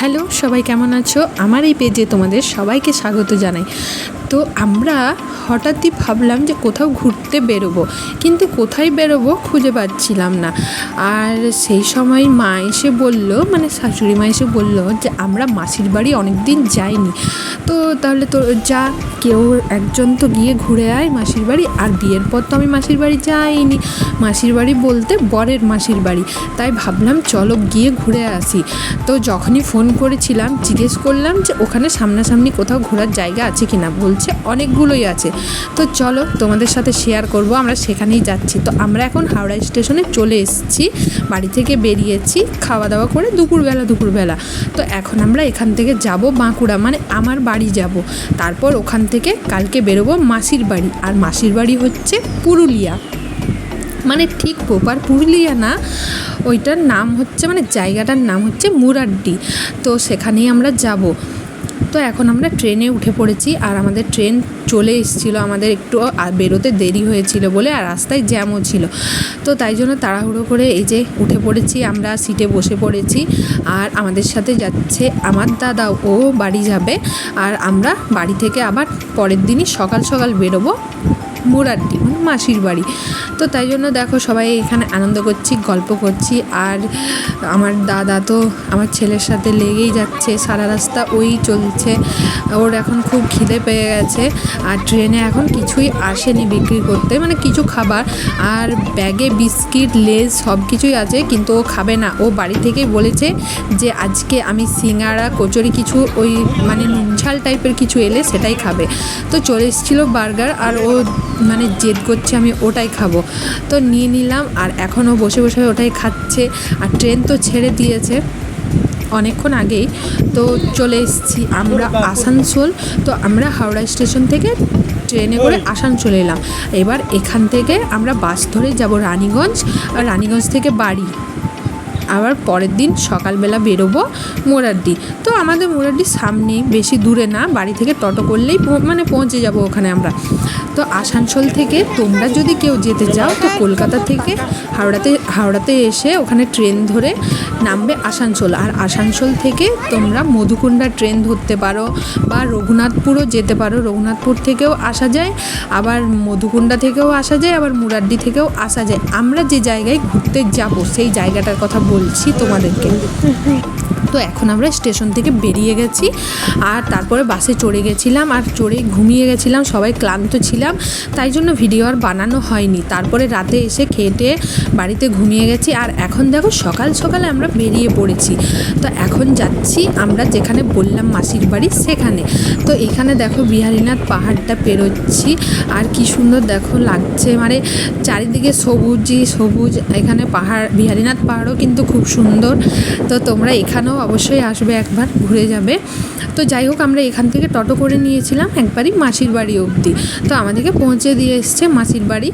Hello সবাই কেমন আছো? আমার এই পেজে তোমাদের সবাইকে স্বাগত জানাই। তো আমরা হঠাৎই ভাবলাম যে কোথাও ঘুরতে বেরোবো। কিন্তু কোথায় বেরোবো খুঁজে পাচ্ছিলাম না। আর সেই সময় মা এসে বলল মানে শাশুড়ি মা এসে বলল যে আমরা মাসির বাড়ি অনেক দিন যাইনি। তো তাহলে তো যা, কেউ একজন তো গিয়ে ঘুরে আয় মাসির বাড়ি। আর বিয়ের পর তো আমি মাসির বাড়ি যাইনি। মাসির বাড়ি বলতে বরের মাসির বাড়ি। তাই ভাবলাম চলো গিয়ে ঘুরে আসি। তো যখনই ফোন করেছিলাম, জিজ্ঞেস করলাম যে ওখানে সামনাসামনি কোথাও ঘোরার জায়গা আছে কি না বলছে অনেকগুলোই আছে। তো চলো তোমাদের সাথে শেয়ার করব, আমরা সেখানেই যাচ্ছি। তো আমরা এখন হাওড়া স্টেশনে চলে এসেছি, বাড়ি থেকে বেরিয়েছি খাওয়া দাওয়া করে দুপুরবেলা দুপুরবেলা। তো এখন আমরা এখান থেকে যাব বাঁকুড়া মানে আমার বাড়ি যাব। তারপর ওখান থেকে কালকে বেরোবো মাসির বাড়ি, আর মাসির বাড়ি হচ্ছে পুরুলিয়া। মানে ঠিক প্রপার পুরুলিয়া না, ওইটার নাম হচ্ছে মানে জায়গাটার নাম হচ্ছে মুরাড্ডি। তো সেখানেই আমরা যাব। তো এখন আমরা ট্রেনে উঠে পড়েছি আর আমাদের ট্রেন চলে এসেছিল, আমাদের একটু বেরোতে দেরি হয়েছিল বলে আর রাস্তায় জ্যামও ছিল। তো তাই জন্য তাড়াহুড়ো করে এই যে উঠে পড়েছি, আমরা সিটে বসে পড়েছি আর আমাদের সাথে যাচ্ছে আমার দাদা, ও বাড়ি যাবে আর আমরা বাড়ি থেকে আবার পরের দিনই সকাল সকাল বেরোবো মুরাড্ডি মাসির বাড়ি। তো তাই জন্য দেখো সবাই এখানে আনন্দ করছি, গল্প করছি। আর আমার দাদা তো আমার ছেলের সাথে লেগেই যাচ্ছে, সারা রাস্তা ওই চলছে। ওর এখন খুব খিদে পেয়ে গেছে। আর ট্রেনে এখন কিছুই আসেনি বিক্রি করতে মানে কিছু খাবার। আর ব্যাগে বিস্কিট, লেজ সব কিছুই আছে, কিন্তু ও খাবে না। ও বাড়ি থেকেই বলেছে যে, আজকে আমি সিঙ্গারা, কচুরি কিছু ওই মানে নুনঝাল টাইপের কিছু এলে সেটাই খাবে। তো চলে এসেছিল বার্গার, আর ও মানে জেদ করছে আমি ওটাই খাব। তো নিয়ে নিলাম আর এখনও বসে বসে ওটাই খাচ্ছে। আর ট্রেন তো ছেড়ে দিয়েছে অনেকক্ষণ আগেই। তো চলে এসেছি আমরা আসানসোল। তো আমরা হাওড়া স্টেশন থেকে ট্রেনে করে আসানসোল এলাম। এবার এখান থেকে আমরা বাস ধরে যাব রানীগঞ্জ আর রানীগঞ্জ থেকে বাড়ি। আবার পরের দিন সকালবেলা বেরোবো মোরাড্ডি। তো আমাদের মোরাড্ডির সামনেই বেশি দূরে না, বাড়ি থেকে টোটো করলেই মানে পৌঁছে যাব ওখানে আমরা। তো আসানসোল থেকে তোমরা যদি কেউ যেতে চাও, তো কলকাতা থেকে হাওড়াতে হাওড়াতে এসে ওখানে ট্রেন ধরে নামবে আসানসোল। আর আসানসোল থেকে তোমরা মধুকুণ্ডা ট্রেন ধরতে পারো বা রঘুনাথপুরও যেতে পারো। রঘুনাথপুর থেকেও আসা যায়, আবার মধুকুণ্ডা থেকেও আসা যায়, আবার মুরাড্ডি থেকেও আসা যায়। আমরা যে জায়গায় ঘুরতে যাব, সেই জায়গাটার কথা বলছি তোমাদেরকে। তো এখন আমরা স্টেশন থেকে বেরিয়ে গেছি। আর তারপরে বাসে চড়ে গেছিলাম আর চড়ে ঘুমিয়ে গেছিলাম, সবাই ক্লান্ত ছিলাম, তাই জন্য ভিডিও আর বানানো হয়নি। তারপরে রাতে এসে খেটে বাড়িতে ঘুমিয়ে গেছি আর এখন দেখো সকাল সকালে আমরা বেরিয়ে পড়েছি। তো এখন যাচ্ছি আমরা যেখানে বললাম মাসির বাড়ি সেখানে। তো এখানে দেখো বিহারীনাথ পাহাড়টা পেরোচ্ছি আর কি সুন্দর দেখো লাগছে। মানে চারিদিকে সবুজই সবুজ, এখানে পাহাড়, বিহারীনাথ পাহাড়ও কিন্তু খুব সুন্দর। তো তোমরা এখানেও অবশ্যই আসবে একবার, ঘুরে যাবে। তো যাই হোক, আমরা এখান থেকে টোটো করে নিয়েছিলাম একবারই মাসির বাড়ি অবধি। তো আমাদেরকে পৌঁছে দিয়ে এসছে মাসির বাড়ি।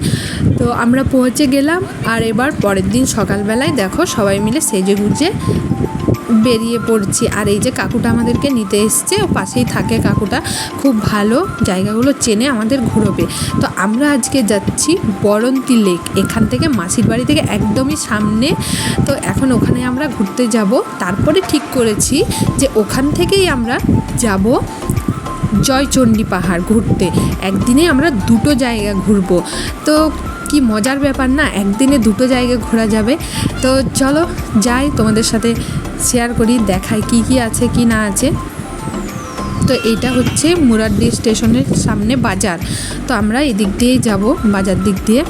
তো আমরা পৌঁছে গেলাম আর এবার পরের দিন সকালবেলায় দেখো সবাই মিলে সেজে গুজে বেরিয়ে পড়ছি। আর এই যে কাকুটা আমাদেরকে নিতে এসছে, ও পাশেই থাকে কাকুটা। খুব ভালো জায়গাগুলো চেনে আমাদের ঘুরবে। তো আমরা আজকে যাচ্ছি বরন্তি লেক। এখান থেকে মাসির বাড়ি থেকে একদমই সামনে। তো এখন ওখানে আমরা ঘুরতে যাব। তারপরে ঠিক করেছি যে ওখান থেকেই আমরা যাব জয়চণ্ডী পাহাড় ঘুরতে। একদিনে আমরা দুটো জায়গা ঘুরবো। তো কি মজার ব্যাপার না, একদিনে দুটো জায়গা ঘোরা যাবে। তো চলো যাই তোমাদের সাথে শেয়ার করি, দেখাই কি কি আছে, কি না আছে। তো এইটা হচ্ছে মুরাড্ডি স্টেশনের সামনে বাজার। তো আমরা এদিক দিয়েই যাব, বাজার দিক দিয়ে।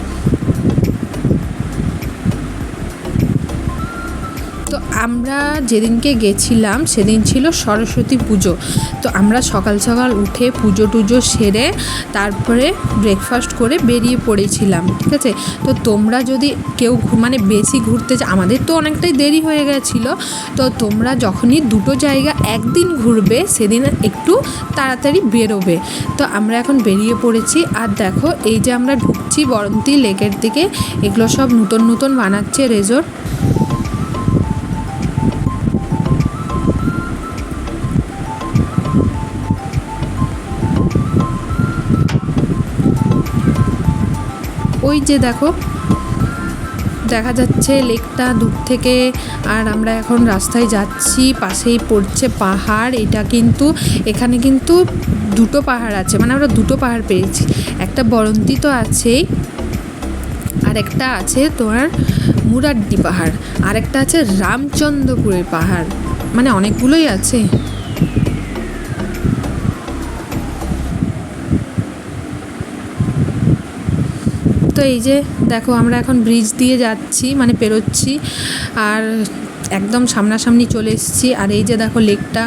আমরা যেদিনকে গেছিলাম, সেদিন ছিল সরস্বতী পুজো। তো আমরা সকাল সকাল উঠে পুজো টুজো সেরে তারপরে ব্রেকফাস্ট করে বেরিয়ে পড়েছিলাম, ঠিক আছে? তো তোমরা যদি কেউ মানে বেশি ঘুরতে চা- আমাদের তো অনেকটাই দেরি হয়ে গেছিল। তো তোমরা যখনই দুটো জায়গা একদিন ঘুরবে, সেদিন একটু তাড়াতাড়ি বেরোবে। তো আমরা এখন বেরিয়ে পড়েছি। আর দেখো, এই যে আমরা ঢুকছি বরন্তি লেকের দিকে, এগুলো সব নতুন নতুন বানাচ্ছে রেজোর্ট ওই যে দেখো, দেখা যাচ্ছে লেকটা দূর থেকে, আর আমরা এখন রাস্তায় যাচ্ছি, পাশেই পড়ছে পাহাড়, এটা কিন্তু, এখানে কিন্তু দুটো পাহাড় আছে মানে আমরা দুটো পাহাড় পেয়েছি, একটা বরন্তি তো আছেই, আর একটা আছে তোমার মুরাড্ডি পাহাড়, আর একটা আছে রামচন্দ্রপুরের পাহাড় মানে অনেকগুলোই আছে। এই যে দেখো, আমরা এখন ব্রিজ দিয়ে যাচ্ছি মানে পেরোচ্ছি, আর একদম সামনাসামনি চলে এসেছি। আর এই যে দেখো লেকটা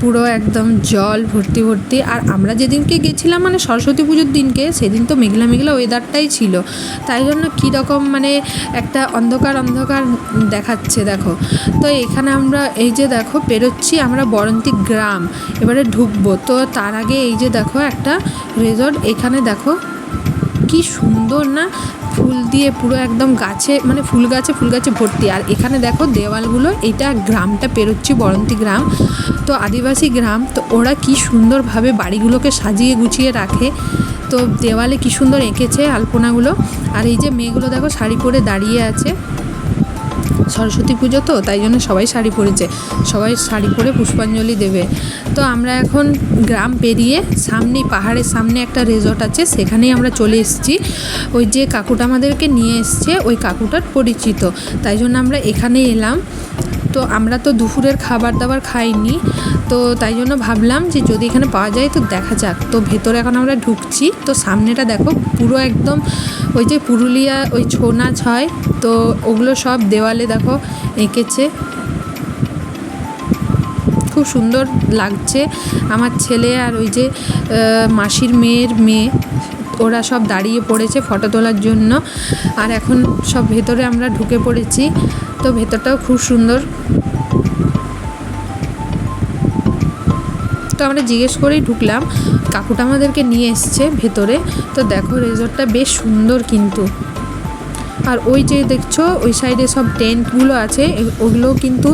পুরো একদম জল ভর্তি ভর্তি। আর আমরা যেদিনকে গেছিলাম মানে সরস্বতী পুজোর দিনকে, সেদিন তো মেঘলা মেঘলা ওয়েদারটাই ছিল। তাই জন্য কীরকম মানে একটা অন্ধকার অন্ধকার দেখাচ্ছে, দেখো। তো এখানে আমরা এই যে দেখো, পেরোচ্ছি আমরা বরন্তি গ্রাম। এবারে ঢুকবো। তো তার আগে এই যে দেখো, একটা রেজর্ট এখানে দেখো কি সুন্দর না? ফুল দিয়ে পুরো একদম গাছে মানে ফুল গাছে ফুল গাছে ভর্তি। আর এখানে দেখো দেওয়ালগুলো, এটা গ্রামটা পেরোচ্ছি, বরন্তী গ্রাম। তো আদিবাসী গ্রাম, তো ওরা কি সুন্দরভাবে বাড়িগুলোকে সাজিয়ে গুছিয়ে রাখে। তো দেওয়ালে কি সুন্দর এঁকেছে আলপনাগুলো। আর এই যে মেয়েগুলো দেখো, শাড়ি পরে দাঁড়িয়ে আছে। সরস্বতী পুজো তো, তাই জন্য সবাই শাড়ি পরেছে। সবাই শাড়ি পরে পুষ্পাঞ্জলি দেবে। তো আমরা এখন গ্রাম পেরিয়ে সামনেই, পাহাড়ের সামনে একটা রেজর্ট আছে, সেখানেই আমরা চলে এসেছি। ওই যে কাকুটা আমাদেরকে নিয়ে এসছে, ওই কাকুটার পরিচিত। তাই জন্য আমরা এখানে এলাম। তো আমরা তো দুপুরের খাবার দাবার খাইনি। তো তাই জন্য ভাবলাম যে যদি এখানে পাওয়া যায় তো দেখা যাক। তো ভেতরে এখন আমরা ঢুকছি। তো সামনেটা দেখো, পুরো একদম ওই যে পুরুলিয়া, ওই ছৌ নাচ হয়। তো ওগুলো সব দেওয়ালে দেখো এঁকেছে। খুব সুন্দর লাগছে। আমার ছেলে আর ওই যে মাসির মেয়ের মেয়ে, ওরা সব দাঁড়িয়ে পড়েছে ফটো তোলার জন্য। আর এখন সব ভেতরে আমরা ঢুকে পড়েছি, তো ভেতরটাও খুব সুন্দর। তো আমরা জিজ্ঞেস করেই ঢুকলাম, কাকুটা আমাদেরকে নিয়ে এসছে ভেতরে। তো দেখো রেজর্টটা বেশ সুন্দর কিন্তু। আর ওই যে দেখছ, ওই সাইডে সব টেন্টগুলো আছে ওগুলো কিন্তু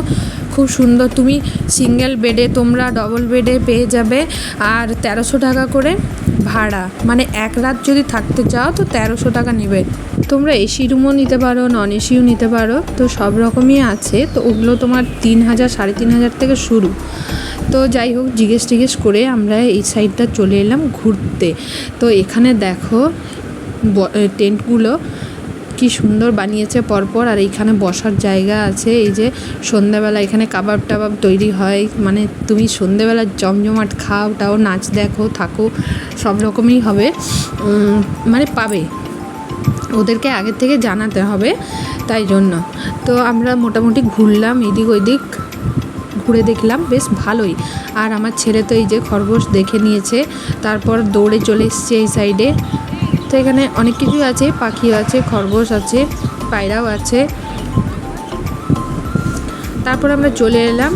খুব সুন্দর। তুমি সিঙ্গেল বেডে তোমরা ডবল বেডে পেয়ে যাবে। আর তেরোশো টাকা করে ভাড়া। মানে এক রাত যদি থাকতে চাও, তো তেরোশো টাকা নেবে। তোমরা এসি রুমও নিতে পারো নন এসিও নিতে পারো। তো সব রকমই আছে। তো ওগুলো তোমার তিন হাজার, সাড়ে তিন হাজার থেকে শুরু। তো যাই হোক, জিজ্ঞেস টিজ্ঞেস করে আমরা এই সাইডটা চলে এলাম ঘুরতে। তো এখানে দেখো টেন্টগুলো। কি সুন্দর বানিয়েছে পরপর, আর এইখানে বসার জায়গা আছে। এই যে সন্ধ্যাবেলা এখানে কাবাব টাবাব তৈরি হয়। মানে তুমি সন্ধ্যাবেলা জমজমাট খাও টাও নাচ দেখো, থাকো, সব রকমই হবে। মানে পাবে। ওদেরকে আগের থেকে জানাতে হবে তাই জন্য। তো আমরা মোটামুটি ঘুরলাম এদিক ওইদিক, ঘুরে দেখলাম, বেশ ভালোই। আর আমার ছেলে তো এই যে খরগোশ দেখে নিয়েছে, তারপর দৌড়ে চলে এসছে এই সাইডে তো এখানে অনেক কিছু আছে পাখিও আছে, খরগোশ আছে, পায়রাও আছে। তারপর আমরা চলে এলাম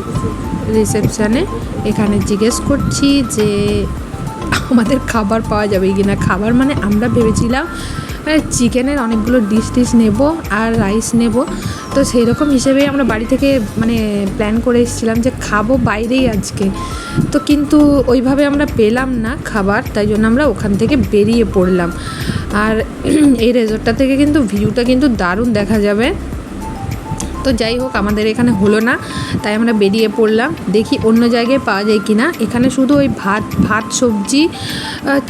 রিসেপশানে এখানে জিজ্ঞেস করছি যে, আমাদের খাবার পাওয়া যাবে কি না খাবার মানে আমরা ভেবেছিলাম মানে চিকেনের অনেকগুলো ডিশ টিশ নেব আর রাইস নেব। তো সেই রকম হিসেবেই আমরা বাড়ি থেকে মানে প্ল্যান করে এসেছিলাম যে খাব বাইরেই আজকে। তো কিন্তু ওইভাবে আমরা পেলাম না খাবার, তাই জন্য আমরা ওখান থেকে বেরিয়ে পড়লাম। আর এই রেজর্টটা থেকে কিন্তু ভিউটা কিন্তু দারুণ দেখা যাবে। তো যাই হোক, আমাদের এখানে হলো না, তাই আমরা বেরিয়ে পড়লাম। দেখি অন্য জায়গায় পাওয়া যায় কি না এখানে শুধু ওই ভাত ভাত, সবজি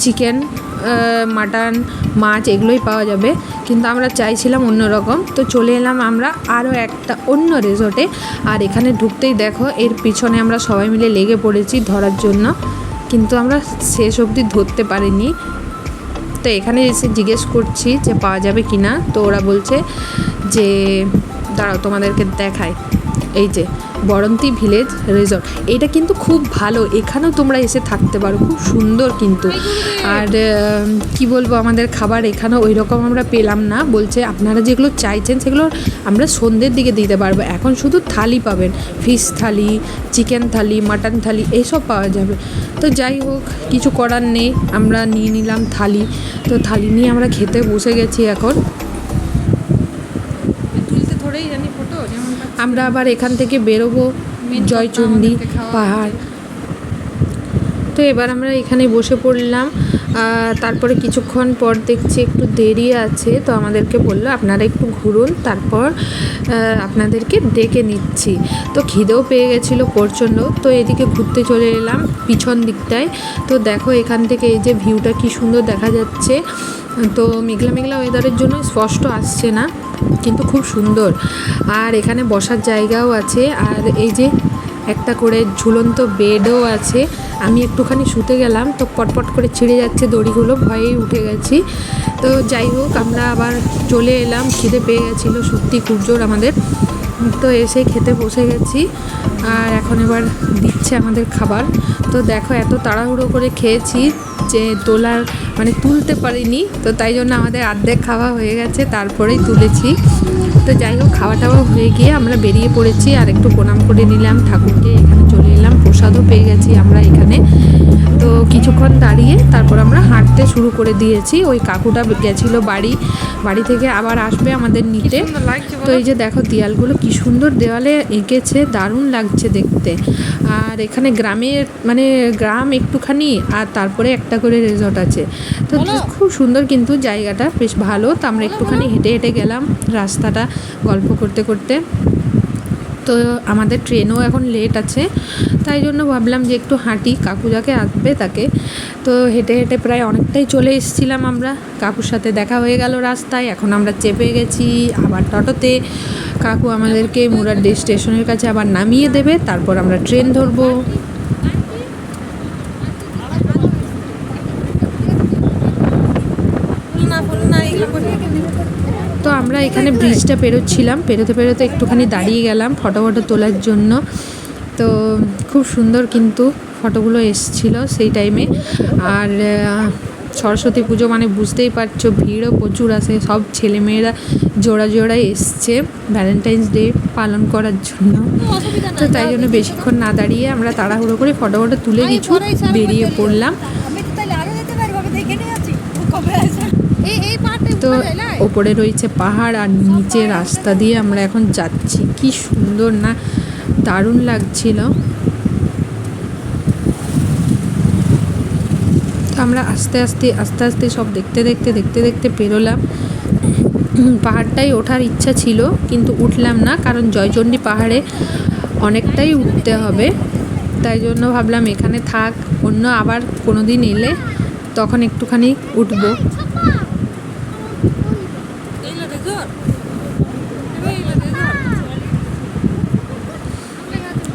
চিকেন মাটন, মাছ এগুলোই পাওয়া যাবে। কিন্তু আমরা চাইছিলাম অন্য রকম। তো চলে এলাম আমরা আরও একটা অন্য রিসোর্টে আর এখানে ঢুকতেই দেখো, এর পিছনে আমরা সবাই মিলে লেগে পড়েছি ধরার জন্য। কিন্তু আমরা শেষ অবধি ধরতে পারিনি। তো এখানে এসে জিজ্ঞেস করছি যে পাওয়া যাবে কি না তো ওরা বলছে যে, দাঁড়াও তোমাদেরকে দেখায় এই যে বরন্তি ভিলেজ রিসর্ট। এটা কিন্তু খুব ভালো। এখানেও তোমরা এসে থাকতে পারো। খুব সুন্দর কিন্তু। আর কি বলব আমাদের খাবার? এখানেও ওই রকম আমরা পেলাম না। বলছে আপনারা যেগুলো চাইছেন সেগুলো আমরা সন্ধ্যের দিকে দিতে পারব। এখন শুধু থালি পাবেন। ফিশ থালি, চিকেন থালি, মাটন থালি এইসব পাওয়া যাবে। তো যাই হোক, কিছু করার নেই। আমরা নিয়ে নিলাম থালি। তো থালি নিয়ে আমরা খেতে বসে গেছি এখন তুলতে ধরেই জানি ফটো যেমন আমরা আবার এখান থেকে বেরোবো। জয়চন্ডী পাহাড়। তো এবার আমরা এখানে বসে পড়লাম। তারপরে কিছুক্ষণ পর দেখছি একটু দেরি আছে, তো আমাদেরকে বলল, আপনারা একটু ঘুরুন, তারপর আপনাদেরকে ডেকে নিচ্ছি। তো খিদেও পেয়ে গেছিল প্রচণ্ড। তো এদিকে ঘুরতে চলে এলাম পিছন দিকটায়। তো দেখো এখান থেকে এই যে ভিউটা কি সুন্দর দেখা যাচ্ছে। তো মেঘলা মেঘলা ওয়েদারের জন্য স্পষ্ট আসছে না, কিন্তু খুব সুন্দর। আর এখানে বসার জায়গাও আছে। আর এই যে একটা করে ঝুলন্ত বেডও আছে। আমি একটুখানি শুতে গেলাম, তো পটপট করে ছিঁড়ে যাচ্ছে দড়িগুলো, ভয়েই উঠে গেছি। তো যাই হোক, আমরা আবার চলে এলাম, খিদে পেয়ে গেছিল সত্যি খুব জোর আমাদের। তো এসে খেতে বসে গেছি, আর এখন এবার দিচ্ছে আমাদের খাবার। তো দেখো এত তাড়াহুড়ো করে খেয়েছি যে তোলার মানে তুলতে পারিনি, তো তাই জন্য আমাদের অর্ধেক খাওয়া হয়ে গেছে, তারপরেই তুলেছি। তো যাই হোক খাওয়া টাওয়া হয়ে গিয়ে আমরা বেরিয়ে পড়েছি আর একটু প্রণাম করে নিলাম ঠাকুরকে। এখানে চলে এলাম, প্রসাদও পেয়ে গেছি আমরা এখানে। তো কিছুক্ষণ দাঁড়িয়ে তারপর আমরা হাঁটতে শুরু করে দিয়েছি। ওই কাকুটা গেছিল বাড়ি বাড়ি থেকে আবার আসবে আমাদের নিতে। তো এই যে দেখো দেয়ালগুলো কি সুন্দর দেওয়ালে এঁকেছে দারুণ লাগছে দেখতে। আর এখানে গ্রামের মানে গ্রাম একটুখানি আর তারপরে একটা করে রিসর্ট আছে। তো খুব সুন্দর কিন্তু জায়গাটা বেশ ভালো। তো আমরা একটুখানি হেঁটে হেঁটে গেলাম রাস্তাটা গল্প করতে করতে। তো আমাদের ট্রেনও এখন লেট আছে, তাই জন্য ভাবলাম যে একটু হাঁটি। কাকু যাকে আসবে তাকে। তো হেঁটে হেঁটে প্রায় অনেকটাই চলে এসেছিলাম আমরা। কাকুর সাথে দেখা হয়ে গেল রাস্তায়, এখন আমরা চেপে গেছি আবার টোটোতে। কাকু আমাদেরকে মুরাড্ডি স্টেশনের কাছে আবার নামিয়ে দেবে, তারপর আমরা ট্রেন ধরবো। না না তো আমরা এখানে ব্রিজটা পেরোচ্ছিলাম। পেরোতে পেরোতে একটুখানি দাঁড়িয়ে গেলাম ফটো ফটো তোলার জন্য। তো খুব সুন্দর কিন্তু ফটোগুলো এসছিল সেই টাইমে আর সরস্বতী পুজো মানে বুঝতেই পারছ, ভিড়ও প্রচুর আসে সব ছেলেমেয়েরা জোড়া জোড়া এসছে ভ্যালেন্টাইন্স ডে পালন করার জন্য। তো তাই জন্য বেশিক্ষণ না দাঁড়িয়ে আমরা তাড়াহুড়ো করে ফটো ফটো তুলে কিছু বেরিয়ে পড়লাম আমি তো তাহলে আরও যেতে পারব আমি দেখে নিয়ে আছি ও কবে আসবে এই এই পার্টে তো ওপরে রয়েছে পাহাড় আর নিচে রাস্তা দিয়ে আমরা এখন যাচ্ছি। কি সুন্দর না? দারুণ লাগছিল। আমরা আস্তে আস্তে আস্তে আস্তে সব দেখতে দেখতে দেখতে দেখতে পেরোলাম। পাহাড়টাই ওঠার ইচ্ছা ছিল, কিন্তু উঠলাম না, কারণ জয়চণ্ডী পাহাড়ে অনেকটাই উঠতে হবে। তাই জন্য ভাবলাম এখানে থাক, অন্য আবার কোনো দিন এলে তখন একটুখানি উঠবো এইলা দেখো এইলা দেখো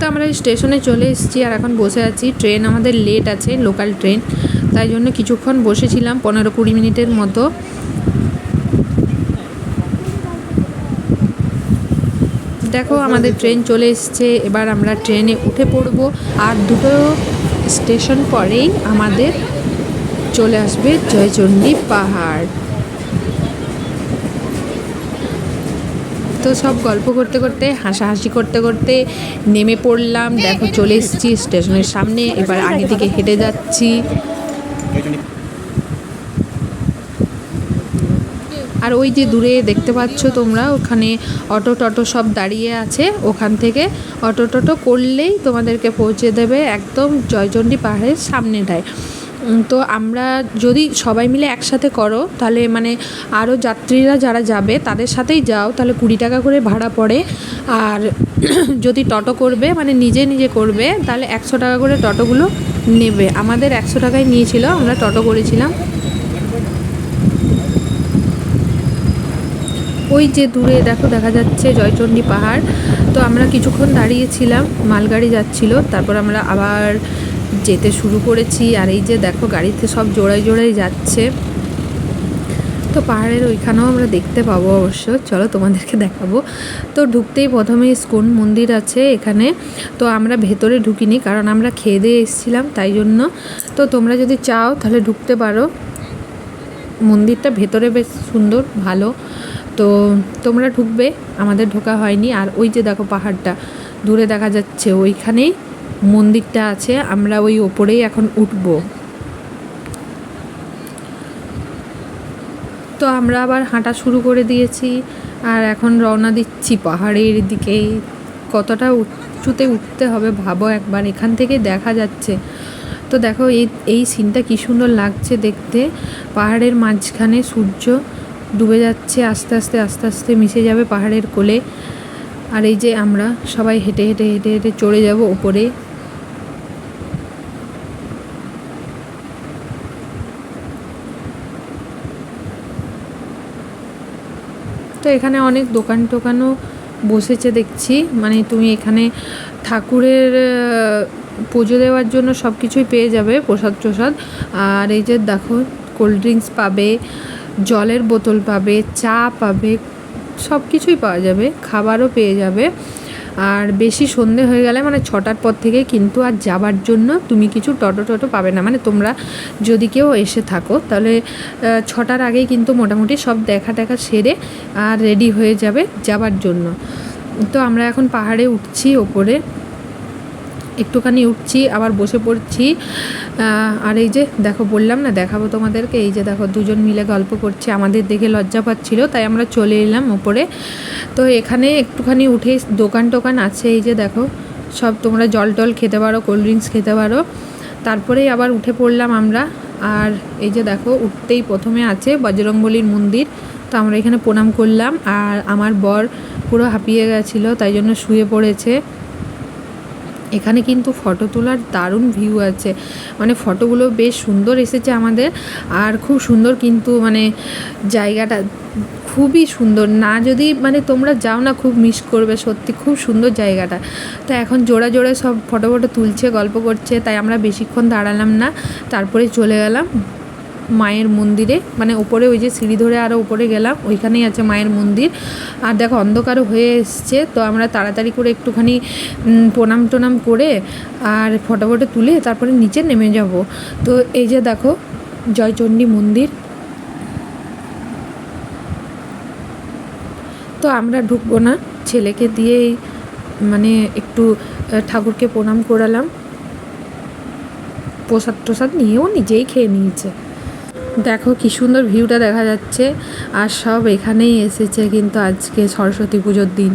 তো আমরা স্টেশনে চলে এসেছি আর এখন বসে আছি। ট্রেন আমাদের লেট আছে লোকাল ট্রেন তাই জন্য কিছুক্ষণ বসেছিলাম, পনেরো কুড়ি মিনিটের মতো। দেখো আমাদের ট্রেন চলে এসছে, এবার আমরা ট্রেনে উঠে পড়ব। আর দুটো স্টেশন পরেই আমাদের চলে আসবে জয়চণ্ডী পাহাড়। তো সব গল্প করতে করতে, হাসাহাসি করতে করতে নেমে পড়লাম। দেখো চলে এসেছি স্টেশনের সামনে, এবার আগে থেকে হেঁটে যাচ্ছি। আর ওই যে দূরে দেখতে পাচ্ছ তোমরা, ওখানে অটো টটো সব দাঁড়িয়ে আছে। ওখান থেকে অটো টটো করলেই তোমাদেরকে পৌঁছে দেবে একদম জয়চণ্ডী পাহাড়ের সামনেটায়। তো আমরা যদি সবাই মিলে একসাথে করো, তাহলে মানে আরও যাত্রীরা যারা যাবে তাদের সাথেই যাও, তাহলে কুড়ি টাকা করে ভাড়া পড়ে। আর যদি টোটো করবে মানে নিজে নিজে করবে, তাহলে একশো টাকা করে টোটোগুলো নেবে। আমাদের একশো টাকায় নিয়েছিল, আমরা টোটো করেছিলাম। ওই যে দূরে দেখো, দেখা যাচ্ছে জয়চণ্ডী পাহাড়। তো আমরা কিছুক্ষণ দাঁড়িয়েছিলাম, মালগাড়ি যাচ্ছিল, তারপর আমরা আবার যেতে শুরু করেছি আর এই যে দেখো গাড়িতে সব জোড়ায় জোড়ায় যাচ্ছে। তো পাহাড়ের ওইখানেও আমরা দেখতে পাবো অবশ্য। চলো তোমাদেরকে দেখাবো। তো ঢুকতেই প্রথমে ইস্কন মন্দির আছে এখানে। তো আমরা ভেতরে ঢুকিনি কারণ আমরা খেয়ে দিয়ে এসেছিলাম তাই জন্য। তো তোমরা যদি চাও তাহলে ঢুকতে পারো। মন্দিরটা ভেতরে বেশ সুন্দর, ভালো। তো তোমরা ঢুকবে, আমাদের ঢোকা হয়নি। আর ওই যে দেখো পাহাড়টা, দূরে দেখা যাচ্ছে ওইখানেই। মন্দিরটা আছে, আমরা ওই ওপরেই এখন উঠব। তো আমরা আবার হাঁটা শুরু করে দিয়েছি, আর এখন রওনা দিচ্ছি পাহাড়ের দিকে কতটা উঁচুতে উঠতে হবে ভাবো একবার, এখান থেকে দেখা যাচ্ছে। তো দেখো, এই এই সিনটা কী সুন্দর লাগছে দেখতে। পাহাড়ের মাঝখানে সূর্য ডুবে যাচ্ছে, আস্তে আস্তে আস্তে আস্তে মিশে যাবে পাহাড়ের কোলে। আর এই যে আমরা সবাই হেঁটে হেঁটে হেঁটে হেঁটে চড়ে যাব ওপরে। তো এখানে অনেক দোকান টোকানও বসেছে দেখছি। মানে তুমি এখানে ঠাকুরের পুজো দেওয়ার জন্য সব কিছুই পেয়ে যাবে প্রসাদ প্রসাদ আর এই যে দেখো কোল্ড ড্রিঙ্কস পাবে, জলের বোতল পাবে, চা পাবে সব কিছুই পাওয়া যাবে, খাবারও পেয়ে যাবে। আর বেশি সন্ধে হয়ে গেলে মানে ছটার পর থেকে কিন্তু আর যাবার জন্য তুমি কিছু টটো টটো পাবে না। মানে তোমরা যদি কেউ এসে থাকো, তাহলে ছটার আগেই কিন্তু মোটামুটি সব দেখা টেখা সেরে আর রেডি হয়ে যাবে যাবার জন্য। তো আমরা এখন পাহাড়ে উঠছি ওপরে। একটুখানি উঠছি, আবার বসে পড়ছি। আর এই যে দেখো বললাম না, দেখাবো তোমাদেরকে। এই যে দেখো দুজন মিলে গল্প করছে, আমাদের দেখে লজ্জা পাচ্ছিল, তাই আমরা চলে এলাম ওপরে। তো এখানে একটুখানি উঠে দোকান টোকান আছে, এই যে দেখো, সব তোমরা জল টল খেতে পারো, কোল্ড ড্রিঙ্কস খেতে পারো। তারপরেই আবার উঠে পড়লাম আমরা, আর এই যে দেখো উঠতেই প্রথমে আছে বজরংবলির মন্দির। তো আমরা এখানে প্রণাম করলাম, আর আমার বর পুরো হাঁপিয়ে গেছিল, তাই জন্য শুয়ে পড়েছে। এখানে কিন্তু ফটো তোলার দারুণ ভিউ আছে। মানে ফটোগুলো বেশ সুন্দর এসেছে আমাদের। আর খুব সুন্দর কিন্তু মানে জায়গাটা খুবই সুন্দর। না যদি মানে তোমরা যাও না, খুব মিস করবে সত্যি। খুব সুন্দর জায়গাটা। তো এখন জোড়া জোড়া সব ফটো ফটো তুলছে, গল্প করছে। তাই আমরা বেশিক্ষণ দাঁড়ালাম না। তারপরে চলে গেলাম। মায়ের মন্দিরে মানে ওপরে ওই যে সিঁড়ি ধরে আরও উপরে গেলাম, ওইখানেই আছে মায়ের মন্দির। আর দেখো অন্ধকারও হয়ে এসছে, তো আমরা তাড়াতাড়ি করে একটুখানি প্রণাম টনাম করে আর ফটো ফটো তুলে তারপরে নিচে নেমে যাব। তো এই যে দেখো, জয়চণ্ডী মন্দির। তো আমরা ঢুকবো না, ছেলেকে দিয়েই মানে একটু ঠাকুরকে প্রণাম করালাম। প্রসাদ প্রসাদ নিয়েও নিজেই খেয়ে নিয়েছে। দেখো কি সুন্দর ভিউটা দেখা যাচ্ছে। আর সব এখানেই এসেছে কিন্তু আজকে সরস্বতী পুজোর দিন।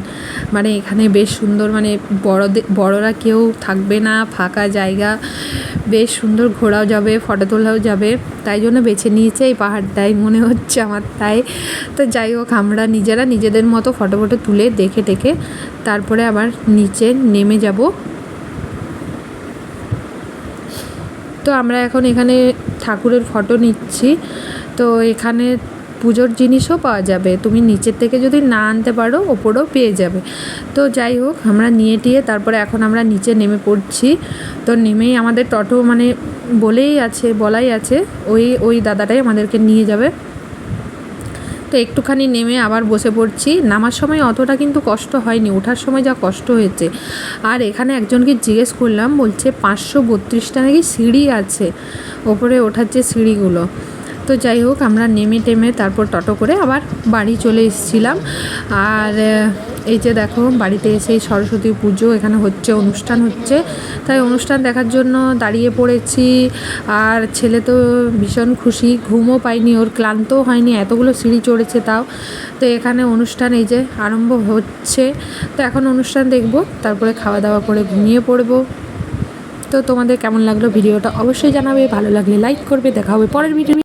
মানে এখানে বেশ সুন্দর মানে বড়দের বড়রা কেউ থাকবে না, ফাঁকা জায়গা। বেশ সুন্দর ঘোরাও যাবে, ফটো তোলাও যাবে। তাই জন্য বেছে নিয়েছে এই পাহাড়টাই মনে হচ্ছে আমার তাই। তো যাই হোক, আমরা নিজেরা নিজেদের মতো ফটো ফটো তুলে দেখে টেকে তারপরে আবার নিচে নেমে যাব। তো আমরা এখন এখানে ঠাকুরের ফটো নিচ্ছি। তো এখানে পুজোর জিনিসও পাওয়া যাবে। তুমি নিচের থেকে যদি না আনতে পারো, ওপরেও পেয়ে যাবে। তো যাই হোক, আমরা নিয়ে টিয়ে তারপরে এখন আমরা নিচে নেমে পড়ছি। তো নেমেই আমাদের টটো মানে বলেই আছে, বলাই আছে, ওই ওই দাদাটাই আমাদেরকে নিয়ে যাবে। তো একটুখানি নেমে আবার বসে পড়ছি। নামার সময় অতটা কিন্তু কষ্ট হয়নি ওঠার সময় যা কষ্ট হয়েছে। আর এখানে একজনকে জিজ্ঞেস করলাম, বলছে পাঁচশো বত্রিশটা নাকি সিঁড়ি আছে? ওপরে ওঠার যে সিঁড়িগুলো। তো যাই হোক, আমরা নেমে টেমে তারপর টোটো করে আবার বাড়ি চলে এসেছিলাম। আর এই যে দেখো, বাড়িতে এসে সরস্বতী পুজো, এখানে হচ্ছে, অনুষ্ঠান হচ্ছে। তাই অনুষ্ঠান দেখার জন্য দাঁড়িয়ে পড়েছি। আর ছেলে তো ভীষণ খুশি, ঘুমও পায়নি, ওর ক্লান্তও হয়নি, এতগুলো সিঁড়ি চড়েছে তাও। তো এখানে অনুষ্ঠান এই যে আরম্ভ হচ্ছে। তো এখন অনুষ্ঠান দেখব, তারপরে খাওয়া দাওয়া করে ঘুমিয়ে পড়ব। তো তোমাদের কেমন লাগল ভিডিওটা অবশ্যই জানাবে, ভালো লাগলে লাইক করবে, দেখা হবে পরের ভিডিও